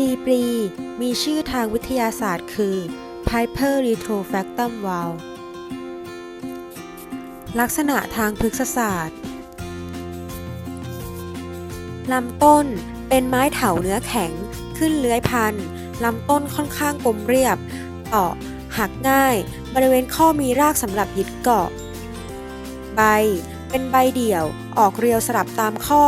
ดีปรี มีชื่อทางวิทยาศาสตร์คือ Piper retrofractum valve ลักษณะทางพฤกษศาสตร์ลำต้นเป็นไม้เถาเนื้อแข็ง ขึ้นเลื้อยพันลำต้นค่อนข้างกลมเรียบต่อหักง่าย บริเวณข้อมีรากสำหรับยึดเกาะ ใบ เป็นใบเดี่ยว ออกเรียวสลับตามข้อ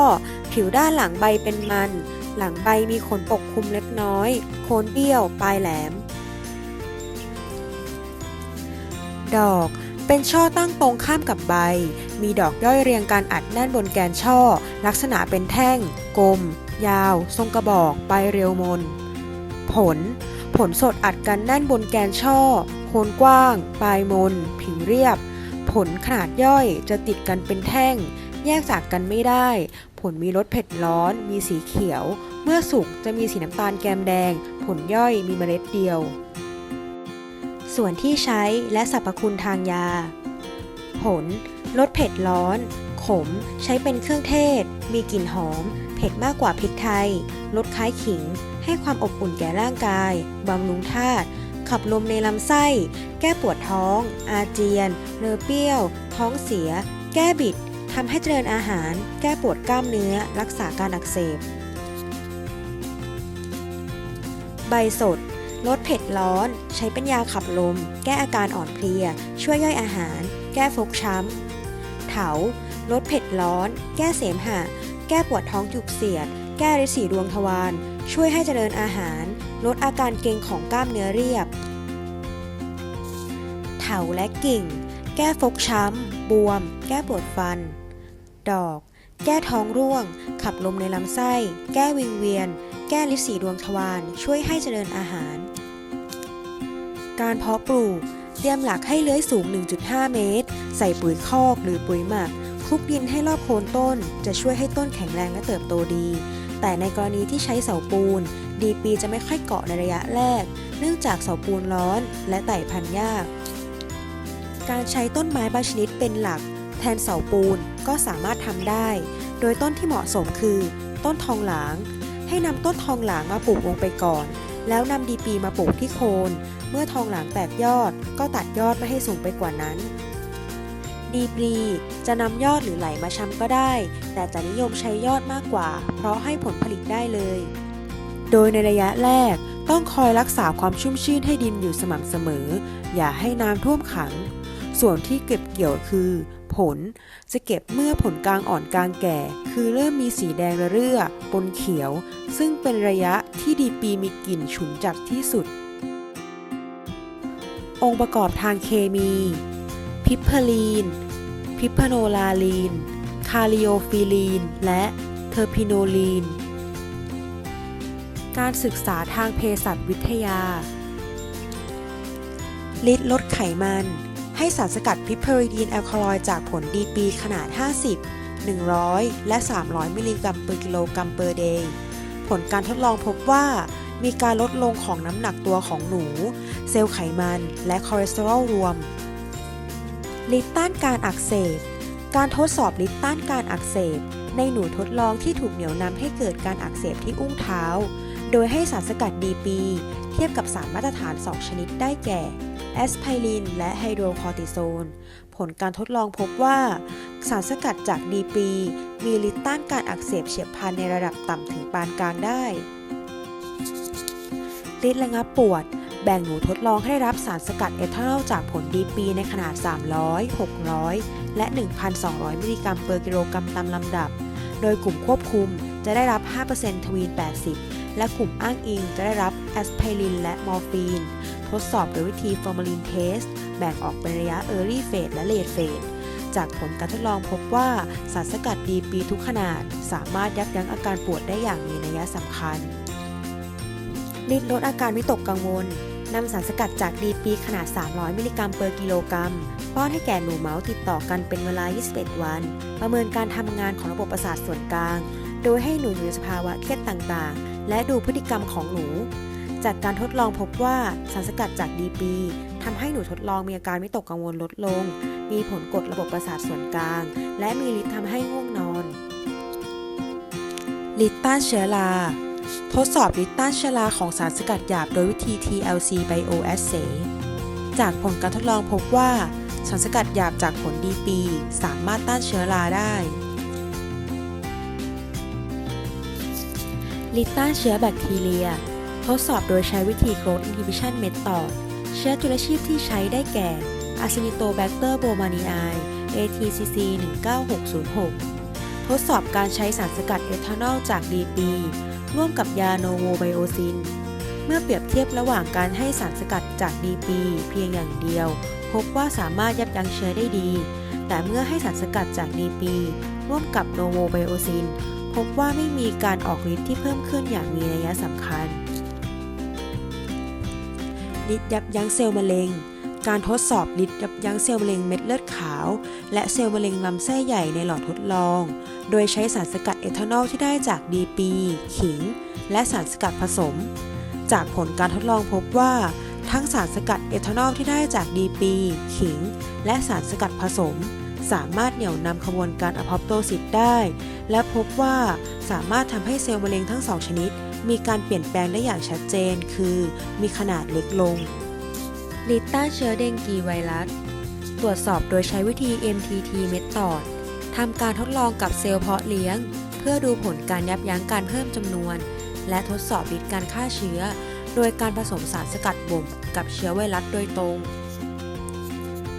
ผิวด้านหลังใบเป็นมัน หลังใบมีขนปกคลุมเล็กน้อย โคนเบี้ยว ปลายแหลม ดอกเป็นช่อตั้งตรงข้ามกับใบ มีดอกย่อยเรียงกันอัดแน่นบนแกนช่อ ลักษณะเป็นแท่ง กลม ยาว ทรงกระบอกใบเรียวมน ผล ผลสดอัดกันแน่นบนแกนช่อ โคนกว้าง ปลายมน ผิวเรียบ ผลขนาดย่อยจะติดกันเป็นแท่ง แยกจากกันไม่ได้ ผลมีรสเผ็ดร้อน มีสีเขียว เมื่อสุกจะมีสีน้ำตาลแกมแดง ผลย่อยมีเมล็ดเดียว ส่วนที่ใช้และสรรพคุณทางยา ผลลดเผ็ดร้อน ขม ใช้เป็นเครื่องเทศ มีกลิ่นหอม เผ็ดมากกว่าพริกไทยลดคล้ายขิง ให้ความอบอุ่นแก่ร่างกาย บำรุงธาตุขับลมในลำไส้ แก้ปวดท้อง อาเจียน เนื้อเปรี้ยว ท้องเสีย แก้บิด ทำให้เจริญอาหาร แก้ปวดกล้ามเนื้อ รักษาการอักเสบ ใบสด ลดเผ็ดร้อน ใช้เป็นยาขับลม แก้อาการอ่อนเพลีย ช่วยย่อยอาหาร แก้ฟกช้ำ เถา ลดเผ็ดร้อน แก้เสมหะ แก้ปวดท้องจุกเสียด แก้ฤทธิ์สีดวงทวารช่วยให้เจริญอาหาร ลดอาการเกร็งของกล้ามเนื้อเรียบ เถาและกิ่ง แก้ฟกช้ำ บวม แก้ปวดฟัน ดอก แก้ท้องร่วง ขับลมในลำไส้ แก้วิงเวียน แก้ลิสีดวงทวารช่วยให้เจริญอาหาร การเพาะปลูก เตรียมหลักให้เลื้อยสูง 1.5 เมตร ใส่ปุ๋ยคอกหรือปุ๋ยหมักคลุกดินให้รอบโคนต้น จะช่วยให้ต้นแข็งแรงและเติบโตดี แต่ในกรณีที่ใช้เสาปูน ดีปีจะไม่ค่อยเกาะในระยะแรก เนื่องจากเสาปูนร้อนและไต่พันยาก การใช้ต้นไม้บางชนิดเป็นหลัก แทนเสาปูนก็สามารถทำได้ โดยต้นที่เหมาะสมคือ ต้นทองหลาง ให้นำต้นทองหลางมาปลูกลงไปก่อน แล้วนำดีปีมาปลูกที่โคน เมื่อทองหลางแตกยอด ก็ตัดยอดไม่ให้สูงไปกว่านั้น ดีปรีจะนำยอดหรือไหลมาชำก็ได้ แต่จะนิยมใช้ยอดมากกว่า เพราะให้ผลผลิตได้เลย โดยในระยะแรกต้องคอยรักษาความชุ่มชื้นให้ดินอยู่สม่ำเสมอ อย่าให้น้ำท่วมขัง ส่วนที่เก็บเกี่ยวคือ ผล จะเก็บเมื่อผลกลางอ่อนกลางแก่ คือเริ่มมีสีแดงระเรื่อปนเขียว ซึ่งเป็นระยะที่ดีปีมีกลิ่นฉุนจัดที่สุด องค์ประกอบทางเคมี พิพลีน พิพโนลาลีน คาริโอฟิลีน และเทอร์พิโนลีน การศึกษาทางเภสัชวิทยา ลิตรลดไขมัน ให้สารสกัดพิพริดีนแอลคาลอยจากผลดีปีขนาด 50 100 และ 300 มิลลิกรัมเปอร์กิโลกรัมเปอร์เดย์ผลการทดลองพบว่ามีการลดลงของน้ำหนักตัวของหนู เซลล์ไขมันและคอเลสเตอรอลรวมลิตรต้านการอักเสบ การทดสอบลิตรต้านการอักเสบ ในหนูทดลองที่ถูกเหนี่ยวนำให้เกิดการอักเสบที่อุ้งเท้า โดยให้สารสกัดดีปี เทียบกับสารมาตรฐาน 2 ชนิดได้แก่ แอสไพริน และไฮโดรคอร์ติโซน ผลการทดลองพบว่า สารสกัดจากดีปีมีฤทธิ์ต้านการอักเสบเฉียบพลันในระดับต่ำถึงปานกลางได้ฤทธิ์ระงับปวด แบ่งหนูทดลองให้รับสารสกัดเอทานอลจากผลดีปีในขนาด 300 600 และ 1,200 มิลลิกรัมเปอร์กิโลกรัมตามลำดับ โดยกลุ่มควบคุมจะได้รับ 5%ทวีน 80 และกลุ่มอ้างอิงจะได้รับแอสไพรินและมอร์ฟีน ทดสอบโดยวิธีฟอร์มาลินเทสแบ่งออกเป็นระยะ Early Phase และ Late Phase จากผลการทดลองพบว่าสารสกัดดีปีทุกขนาด สามารถยับยั้งอาการปวดได้อย่างมีนัยสำคัญลดลดอาการวิตกกังวลนำสารสกัดจากดีปีขนาด 300 มิลลิกรัมเปอร์กิโลกรัม ป้อนให้แก่หนูเมาส์ติดต่อกันเป็นเวลา 21 วัน ประเมินการทำงานของระบบประสาทส่วนกลาง โดยให้หนูอยู่ในสภาวะเครียดต่างๆ และดูพฤติกรรมของหนู จากการทดลองพบว่าสารสกัดจากดีปีทำให้หนูทดลองมีอาการวิตกกังวลลดลง มีผลกดระบบประสาทส่วนกลาง และมีฤทธิ์ทำให้ง่วงนอนฤทธิ์ต้านเชื้อรา ทดสอบฤทธิ์ต้านเชื้อราของสารสกัดหยาบโดยวิธี TLC Bioassay จากผลการทดลองพบว่าสารสกัดหยาบจากผลดีปีสามารถต้านเชื้อราได้ ฤทธิ์ต้านเชื้อแบคทีเรีย ทดสอบโดยใช้วิธี Growth Inhibition Method เชื้อจุลชีพที่ใช้ได้แก่ Acinetobacter baumannii ATCC 19606 ทดสอบการใช้สารสกัดเอทานอลจากดีปีร่วมกับยาโนโวไบโอซิน เมื่อเปรียบเทียบระหว่างการให้สารสกัดจากดีปีเพียงอย่างเดียว พบว่าสามารถยับยั้งเชื้อได้ดี แต่เมื่อให้สารสกัดจากดีปีร่วมกับโนโวไบโอซิน พบว่าไม่มีการออกฤทธิ์ที่เพิ่มขึ้นอย่างมีนัยสำคัญฤทธิ์ยับยั้งเซลล์มะเร็ง การทดสอบฤทธิ์ยับยั้งเซลล์มะเร็งเม็ดเลือดขาว และเซลล์มะเร็งลำไส้ใหญ่ในหลอดทดลอง โดยใช้สารสกัดเอทานอลที่ได้จากดีปีขิง และสารสกัดผสม จากผลการทดลองพบว่า ทั้งสารสกัดเอทานอลที่ได้จากดีปีขิง และสารสกัดผสม สามารถเหนี่ยวนำขบวนการอพอปโตซิสได้ และพบว่าสามารถทำให้เซลล์มะเร็งทั้งสองชนิด มีการเปลี่ยนแปลงได้อย่างชัดเจน คือมีขนาดเล็กลงฤทธิ์ต้าเชื้อเดงกีไวรัส ตรวจสอบโดยใช้วิธี MTT Method ทำการทดลองกับเซลล์เพาะเลี้ยง เพื่อดูผลการยับยั้งการเพิ่มจำนวน และทดสอบฤทธิ์การฆ่าเชื้อ โดยการผสมสารสกัดบ่มกับเชื้อไวรัสโดยตรง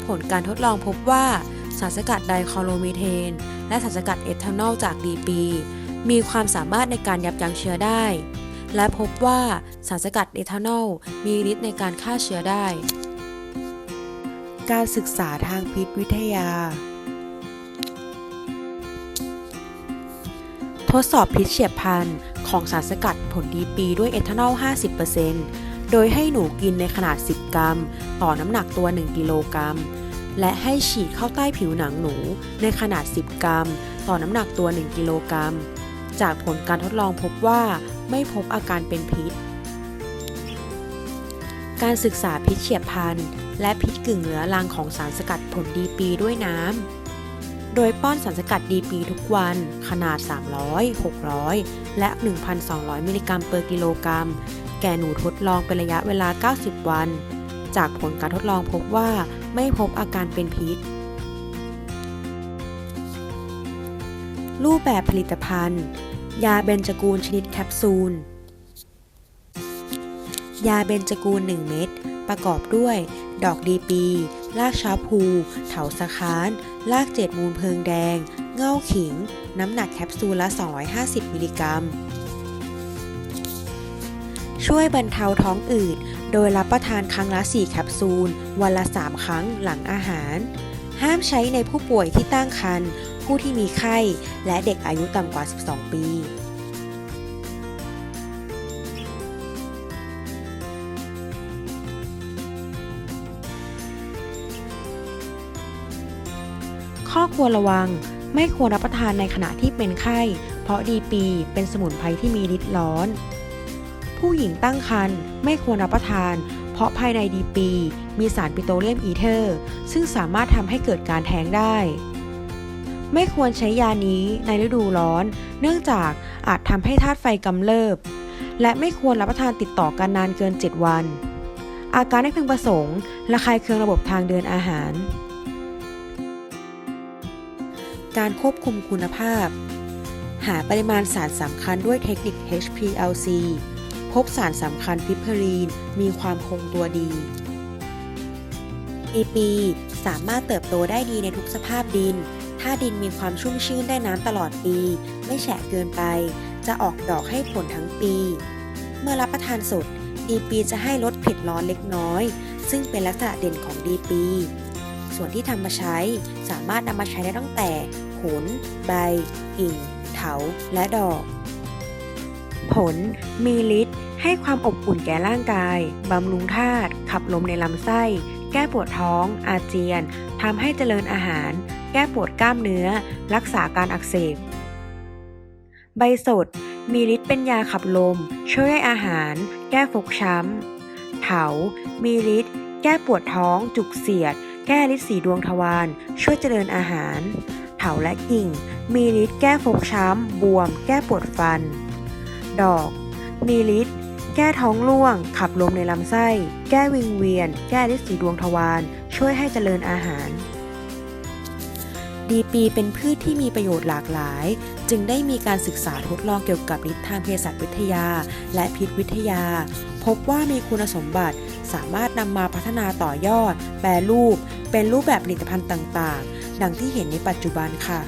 ผลการทดลองพบว่า สารสกัดไดคอโรมีเทน และสารสกัดเอทานอลจากดีปี มีความสามารถในการยับยั้งเชื้อได้ และพบว่าสารสกัดเอทานอลมีฤทธิ์ในการฆ่าเชื้อได้ การศึกษาทางพิษวิทยา ทดสอบพิษเฉียบพลันของสารสกัดผลดีปีด้วยเอทานอล 50%โดยให้หนูกินในขนาด 10 กรัม ต่อน้ำหนักตัว 1 กิโลกรัม และให้ฉีดเข้าใต้ผิวหนังหนูในขนาด 10 กรัม ต่อน้ำหนักตัว 1 กิโลกรัม จากผลการทดลองพบว่าไม่พบอาการเป็นพิษ การศึกษาพิษเฉียบพลันและพิษกึ่งเหลือรังของสารสกัดผลดีปีด้วยน้ำ โดยป้อนสารสกัดดีปีทุกวัน ขนาด 300 600 และ 1,200 มิลลิกรัมเปอร์กิโลกรัม แก่หนูทดลองเป็นระยะเวลา 90 วัน จากผลการทดลองพบว่าไม่พบอาการเป็นพิษ รูปแบบผลิตภัณฑ์ ยาเบญจกูลชนิดแคปซูล ยาเบญจกูล 1 เม็ดประกอบด้วย ดอกดีปีรากชาพูเถาสะค้านรากเจ็ดมูลเพลิงแดง เง่าขิง น้ำหนักแคปซูลละ 250 มิลลิกรัม ช่วยบรรเทาท้องอืด โดยรับประทานครั้งละ 4 แคปซูล วันละ 3 ครั้งหลังอาหาร ห้ามใช้ในผู้ป่วยที่ตั้งครรภ์ผู้ที่มีไข้ และเด็กอายุต่ำกว่า 12 ปีข้อควรระวังไม่ควรรับประทานในขณะที่เป็นไข้ เพราะดีปีเป็นสมุนไพรที่มีฤทธิ์ร้อน ผู้หญิงตั้งครรภ์ไม่ควรรับประทาน เพราะภายในดีปี มีสารปิโตรเลียมอีเทอร์ ซึ่งสามารถทำให้เกิดการแท้งได้ ไม่ควรใช้ยานี้ในฤดูร้อน เนื่องจากอาจทำให้ธาตุไฟกำเริบ และไม่ควรรับประทานติดต่อกันนานเกิน 7 วัน อาการไม่พึงประสงค์ระคายเคืองระบบทางเดินอาหาร การควบคุมคุณภาพหาปริมาณสารสำคัญด้วยเทคนิค HPLC พบสารสำคัญพิพรีน มีความคงตัวดีอีปีสามารถเติบโตได้ดีในทุกสภาพดิน ถ้าดินมีความชุ่มชื้นได้น้ำตลอดปี ไม่แฉะเกินไป จะออกดอกให้ผลทั้งปี เมื่อรับประทานสดดีปีจะให้ลดเผ็ดร้อนเล็กน้อย ซึ่งเป็นลักษณะเด่นของดีปี ส่วนที่ทำมาใช้สามารถนำมาใช้ได้ตั้งแต่ ผล ใบ กิ่ง เถา และดอก ผล มีฤทธิ์ให้ความอบอุ่นแก่ร่างกาย บำรุงธาตุ ขับลมในลำไส้ แก้ปวดท้อง อาเจียน ทำให้เจริญอาหาร แก้ปวดกล้ามเนื้อ รักษาการอักเสบ ใบสด มีฤทธิ์เป็นยาขับลม ช่วยให้อาหาร แก้ฟกช้ำ เถา มีฤทธิ์ แก้ปวดท้อง จุกเสียด แก้ฤทธิ์สีดวงทวาร ช่วยเจริญอาหาร เถาและกิ่ง มีฤทธิ์แก้ฟกช้ำ บวม แก้ปวดฟัน ดอก มีฤทธิ์ แก้ท้องร่วง ขับลมในลำไส้ แก้วิงเวียน แก้ฤทธิ์สีดวงทวาร ช่วยให้เจริญอาหาร ดีปีเป็นพืชที่มีประโยชน์หลากหลาย จึงได้มีการศึกษาทดลองเกี่ยวกับฤทธิ์ทางเภสัชวิทยา และพิษวิทยา พบว่ามีคุณสมบัติสามารถนำมาพัฒนาต่อยอด แปรรูป เป็นรูปแบบผลิตภัณฑ์ต่าง ๆ ดังที่เห็นในปัจจุบันค่ะ